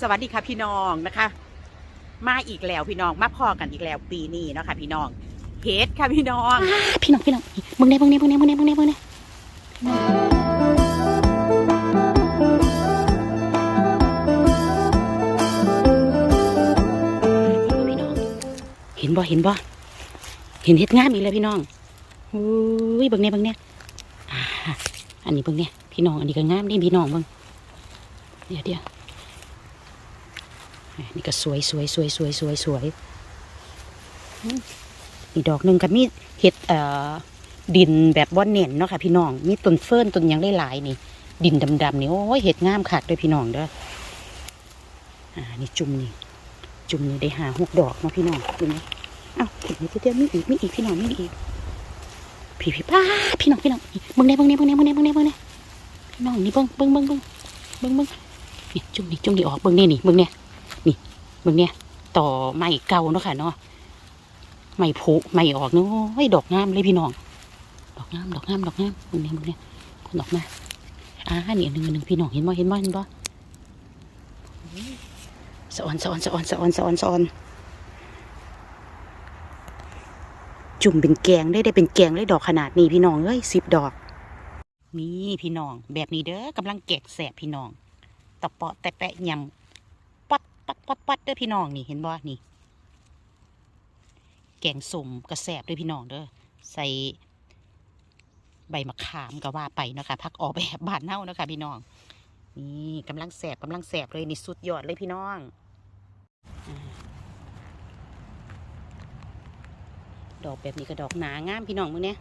สวัสดีค่ะพี่น้องนะคะ มาอีกแล้วพี่น้องมาพอกันอีกแล้วปีนี้เนาะค่ะพี่น้องเพชรค่ะพี่น้องพี่น้องพี่น้องมึงเนี่ยมึงเนี่ยมึงเนี่ยมึงเนี่ยมึงเนี่ยมึงเนี่ยพี่น้องเห็นบ่เห็นบ่เห็นเห็ดงามอีกแล้วพี่น้องอุ้ยเบิ่งเนี่ยเบิ่งเนี่ยอันนี้เบิ่งเนี่ยพี่น้องอันนี้ก็งามนี่พี่น้องเบิ่งเดี๋ยวเดี๋ยว นี่ก็สวยสวยสวยสวยสวยสวยอีกดอกหนึ่งก็มีเห็ดเอ่อดินแบบบ่เน่นเนาะค่ะพี่น้องมีต้นเฟิร์นต้นยังหลายๆนี่ ดินดำๆนี่โอ้ยเห็ดงามคักเลยพี่น้องเด้ออ่านี่จุ่มนี่จุ่มนี่ได้หาหกดอกเนาะพี่น้องดูไหมอ้าวเห็นไหมเดี๋ยมีอีกมีอีกพี่น้องมีอีกพี่พี่ป้าพี่น้องพี่น้องเบิ่งเนี่ยเบิ่งเนี่ยเบิ่งเนี่ยเบิ่งเนี่ยเบิ่งเนี่ยเบิ่งเนี่ยพี่น้องนี่เบิ่งเบิ่งเบิ่งเบิ่งเบิ่งเบิ่งนี่จุ่มนี่จุ่มนี่ออกเบิ่งเนี่ยนี่เบิ่งเนี่ย เบิ่งเนี่ยต่อไม้เก่าเนาะค่ะเนาะไม้ผุไม้ออกเนาะโอ้ดอกงามเลยพี่น้อง ดอกงามดอกงามดอกงามเบิ่งเนี่ยเบิ่งเนี่ยคนออกมาอ่านี่อันหนึ่งหนึ่งพี่น้องเห็นบ่เห็นบ่เห็นบ่สะออนสะออนสะออนสะออนสะออนสะออนจุ่มเป็นแกงได้ได้เป็นแกงเลยดอกขนาดนี้พี่น้องเอ้ยสิบดอก นี่พี่น้อง แบบนี้เด้อกำลังแกกแสบพี่น้องตะเปาะแต่แปะยำปัด ปัดปัดดเด้อพี่น้องนี่เห็นบ่นี่ แกงสมกระแสบด้วยพี่น้องเด้อใส่ใบมะขามก็ว่าไปเนาะคะพักออกแบบบานเน่าเนาะคะ พี่น้อง นี่กำลังแสบกำลังแสบเลยนี่สุดยอดเลยพี่น้องดอกแบบนี้ก็ดอกหนางามพี่น้องมึงเนี่ย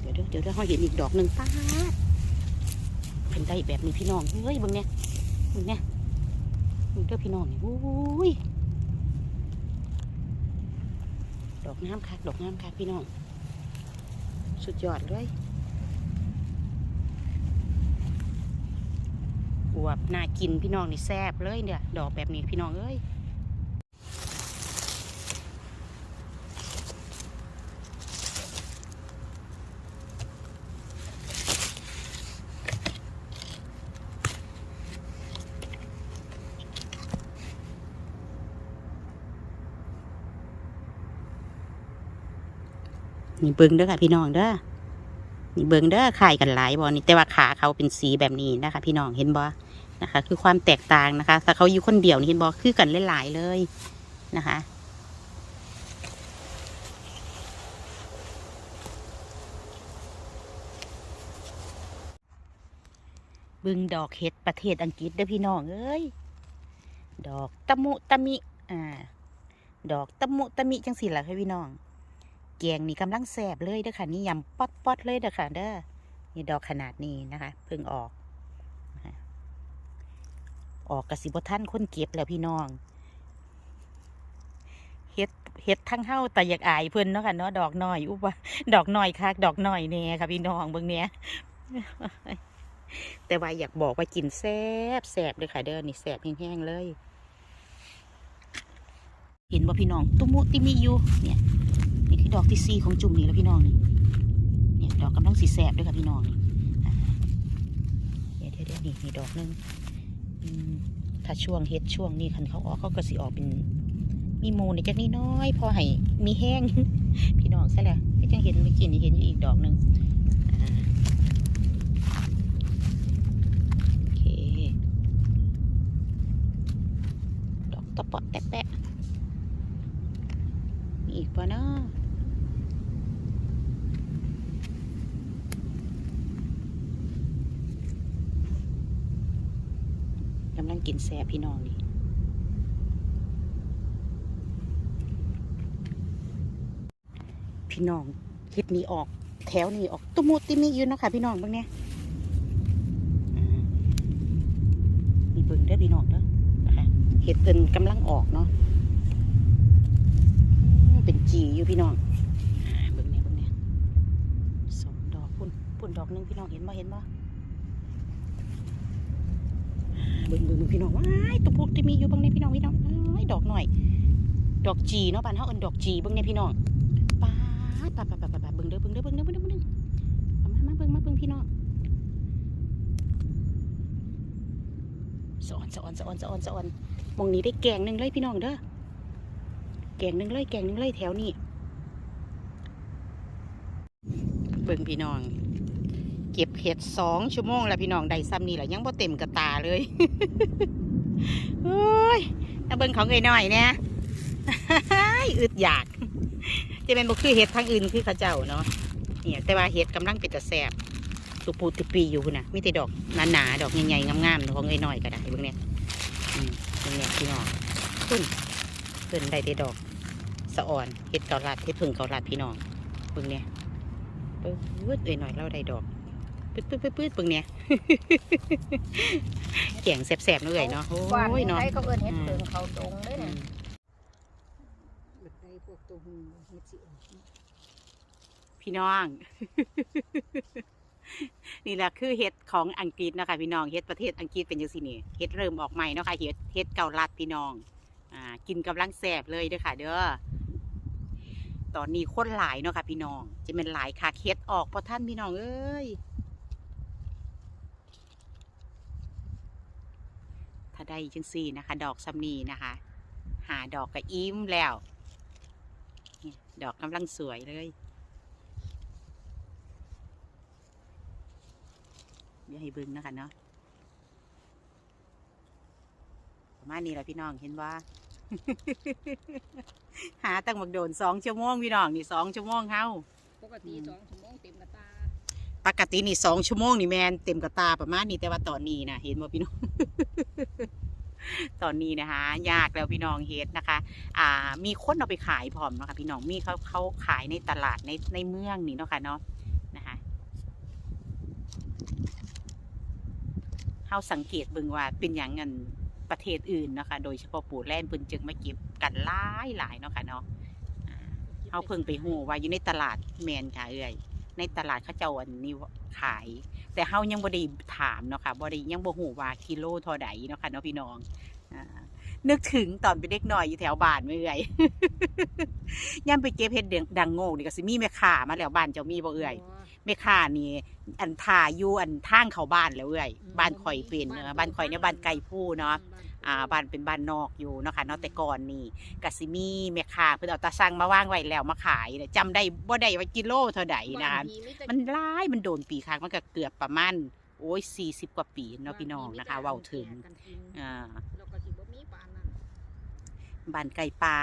เดี๋ยวเดี๋ยวเดี๋ยวเราเห็นอีกดอกหนึ่งป้า ดเป็นได้แบบนี้พี่น้องเฮ้ยมึงเนี่ยมึงเนี่ยมึงเด้อพี่น้องนี่อุ้ยดอกงามคักดอกงามคักพี่น้อง สุดยอดเลยอวบน่ากินพี่น้องนี่แซ่บเลยเนี่ยดอกแบบนี้พี่น้องเอ้ย นี่เบิ้งเด้อค่ะพี่น้องเด้อนี่เบิ้งเด้อขายกันหลายบอนี่แต่ว่าขาเขาเป็นสีแบบนี้นะคะ พี่น้องเห็นบอนะคะ คือความแตกต่างนะคะถ้าเขาอยู่คนเดียวนี่เห็นบอคือกันหลายๆเลยนะคะเบึงดอกเห็ดประเทศอังกฤษเด้อพี่น้องเอ้ย ดอกตะมุตะมิ อ่า ดอกตะมุตะมิจังสิล่ะค่ะพี่น้อง แกงนี่กำลังแสบเลยเด้อค่ะ นี่ยำป๊อดป๊อดๆเลยเด้อค่ะเด้อนี่ดอกขนาดนี้นะคะเพิ่งออก ออกกระสิบท่านคนเก็บแล้วพี่น้องเฮ็ดเฮ็ดทั้งเฮ้าแต่อยากอายเพิ่อนเนาะค่ะเนาะดอกน้อยอุบว่าดอกน้อยคักดอกน้อยแน่ค่ะพี่น้องเบิ่งเนี้ยแต่ว่าอยากบอกว่ากินแซ่บแซ่บเลยค่ะเด้อนี่แซ่บแห้งๆเลย เห็นบ่าพี่น้องตุ้มุติมิอยู่เนี่ย นี่คือดอกที่สี่ของจุ่มนี่แล้วพี่น้องนี่เนี่ยดอกกำลังสีแสบด้วยค่ะพี่น้องนี่เดี๋ยวเดี๋ยวเดี๋ยวนี่มีดอกหนึงถ้าช่วงเฮ็ดช่วงนี้คันเขาออกเขาก็สิออกเป็นมีโมนี่จักนิดน้อยพอให้มีแห้ง พี่น้องใช่แหละก็จังเห็นเมื่อกี้นี่เห็นอยู่อีกดอกหนึ่งโอเคดอกตะปาะแตะแปะมีอีกปะเนาะ กินแซ่บพี่น้องนี่พี่น้องเฮ็ดนี้ออก แถวนี้ออกตุ้มุติมีอยู่เนาะค่ะพี่น้องเบางเนี่ยอ่ามีเบิ่งเด้อพี่น้องเด้อนะคะเฮ็ดเพิ่นกำลังออกเนาะเป็นจีอยู่พี่น้องเบิ่งเนี่ยเบิ่งเนี่ยสองดอกปุ่นปุ่นดอกหนึงพี่น้องเห็นบ่เห็นบ่ เบิ่งเบิ่งพี่น้องว้ายตุกพุกที่มีอยู่บ้างในพี่น้องพี่น้องว้ายดอกหน่อย ดอกจีเนาะบ้านเฮาเอิ้นดอกจีบิ่งในพี่น้องป้าป้าป้าป้าป้าเบิ่งเด้อเบิ่งเด้อเบิ่งเด้อเบิ่งเด้อเบ่งเด้อมามาเบิ่งมาเบิ่งพี่น้องสะออนสะออนสะออนสะออนสะออนมองนี้ได้แกงหนึ่งเลยพี่น้องเด้อแกงหนึ่งเลยแกงหนึ่งเลยแถวนี้เบิ่งพี่น้อง เก็บเห็ดสองชั่วโมงแล้วพี่น้องได้ซ้ำนี่แหละยังบ่เต็มกระตาเลยเฮ้ยเอาเบิ่งของเอ้ยหน่อยเนี่ยอึดอยาก จะเป็นบ่คือเห็ดทางอื่นคือเขาเจ้าเนาะเนี่ยแต่ว่าเห็ดกำลังเป็นตะแสบสุปูติปีอยู่นะมีแต่ดอกหนาๆดอกใหญ่ๆงามๆของเอ้ยหน่อยก็ได้เบิ่งเนี่ยอืมเบิ่งเนี่ยพี่น้องขึ้นเพิ่นได้แต่ดอกสะอ่อนเห็ดเกาลัดเห็ดผึ่งเกาลัดพี่น้องเบิ่งเนี่ยเปิ้ดเอ้ยหน่อยเราได้ดอก ปื๊ดปื๊ดปื๊ดปื๊ดเบิ่งเนี่ยแกงแสบๆเนาะเอ้ยเนาะโอ้ยเนาะเขาเอิ้นเฮ็ดเพิงเขาดงเลยอืนะมบัดใดพวกตัวหูเฮ็ดสิพี่น้องนี่แหละคือเห็ดของอังกฤษนะคะพี่น้องเห็ดประเทศอังกฤษเป็นยังสินี่เห็ดเริ่มออกใหม่นะคะเห็ดเห็ดเกาลัดพี่น้องอ่ากินกำลังแสบเลยเด้อค่ะ เด้อตอนนี้คนหลายเนาะค่ะพี่น้องจะเป็นหลายค่ะเห็ดออกเพราะท่านพี่น้องเอ้ย ถ้าได้จังสี่นะคะ ดอกซัมนีนะคะ หาดอกกระอิ่มแล้ว ดอกกำลังสวยเลย เดี๋ยวให้บึงนะคะเนาะประมาณนี้แหละพี่น้องเห็นว่า หาตั้งบักโดนสองชั่วโมงพี่น้องนี่สองชั่วโมงเฮาปกติสองชั่วโมงเต็มกระตา ปกตินี่สองชั่วโมงนี่แมนเต็มกระตาประมาณนี้แต่ว่าตอนนี้นะเห็นบ่พี่น้อง ตอนนี้นะคะ ยากแล้วพี่น้องเฮ็ดนะคะ อ่า มีคนเอาไปขายพร้อมเนาะค่ะพี่น้องมีเขาเขาขายในตลาดในในเมืองนี่เนาะค่ะเนาะนะคะเฮาสังเกตเบิ่งว่าเป็นอย่างเงินประเทศอื่นนะคะ โดยเฉพาะปูแลนด์เพิ่นจึงมาเก็บกันหลายหลายเนาะค่ะเนาะเฮาเพิ่งไปฮู้ว่าอยู่ในตลาดแมนค่ะเอ้ย ในตลาดเขาเจ้าอันนี้ขาย แต่เฮายังบ่ได้ถามเนาะค่ะบ่ได้ยังบ่ฮู้ว่ากิโลเท่าใดเนาะค่ะเนาะพี่น้องอ่านึกถึงตอนเป็นเด็กน้อยอยู่แถวบ้านเมื่อยย่ำไปเก็บเห็ดเดืองดังโง่นี่ก็สิมีแม่ค้ามาแล้วบ้านเจ้ามีบ่เอ่ยแม่ค้านี่ อันทาอยู่อันทางเข้าบ้านแล้วเอ่ยบ้านข่อยเป็นเนอะบ้านข่อยเนี่ยบ้านไก่ผู้เนาะ อ่าบ้านเป็นบ้านนอกอยู่เนาะค่ะเนาะแต่ก่อนนี่ก็สิมีแม่ค้าเพิ่นเอาตาสั่งมาวางไว้แล้วมาขายเนี่ยจำได้บ่ได้ว่ากิโลเท่าใดนะคะมันหลายมันโดนปีครั้งมันก็เกือบประมาณโอ้ย40กว่าปีเนาะพี่น้องนะคะเว้าถึงอ่าแล้วก็สิบ่มีปานนั้นบ้านไก่ปลา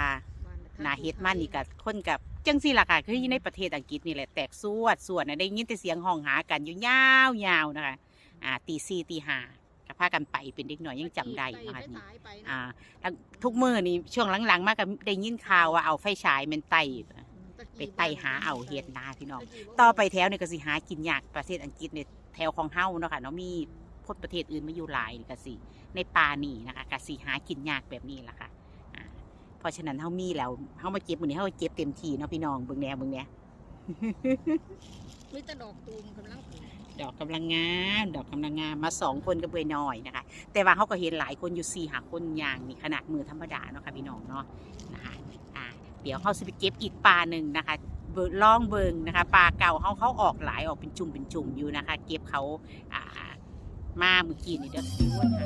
บ้านนาเฮ็ดมันนี่กับคนกับจังสี่ล่ะค่ะคืออยู่ในประเทศอังกฤษนี่แหละแตกสวดสวดนะได้ยินแต่เสียงห้องหากันอยู่ยาวยาวๆนะคะอ่าตีสี่ตีห้ากับ พากันไปเป็นเด็กหน่อยยังจำได้นะคะไปนี่สายไปนะอ่าแล้วทุกมือนี่ช่วงหลังๆ มากก็ได้ยินข่าวว่าเอาไฟฉายแมันไตไปไตหาเอาเฮ็ดนาพี่น้อง ต่อไปแถวนี่ก็สิหากินยากประเทศอังกฤษเนี่ยแถวของเฮาเนาะค่ะเนาะมีพดประเทศอื่นมาอยู่หลายนี่ก็สิในป่านี่นะคะก็สิหากินยากแบบนี้ล่ะค่ะอ่าเพราะฉะนั้นเฮามีแล้วเฮามาเก็บมื้อนี้เฮาเก็บเต็มที่เนาะพี่น้องเบิ่งแหน่เบิ่งแหน่มีแต่ดอกตูมกำลังขึ้น ดอกกำลังงาม ดอกกำลังงามมาสองคนก็เบยน้อยนะคะ แต่ว่าเขาก็เห็นหลายคนอยู่สี่หาคนอย่างนี่ขนาดมือธรรมดาเนาะค่ะพี่น้องเนาะนะคะอ่าเดี๋ยวเขาสิไปเก็บอีกปลาหนึ่งนะคะเบิล่องเบิงนะคะปลาเก่าเขาเขาออกหลายออกเป็นจุ่มเป็นจุ่มอยู่นะคะ เก็บเขาอ่ามาเมื่อกี้นี่เดี๋ยวสิไปวนหา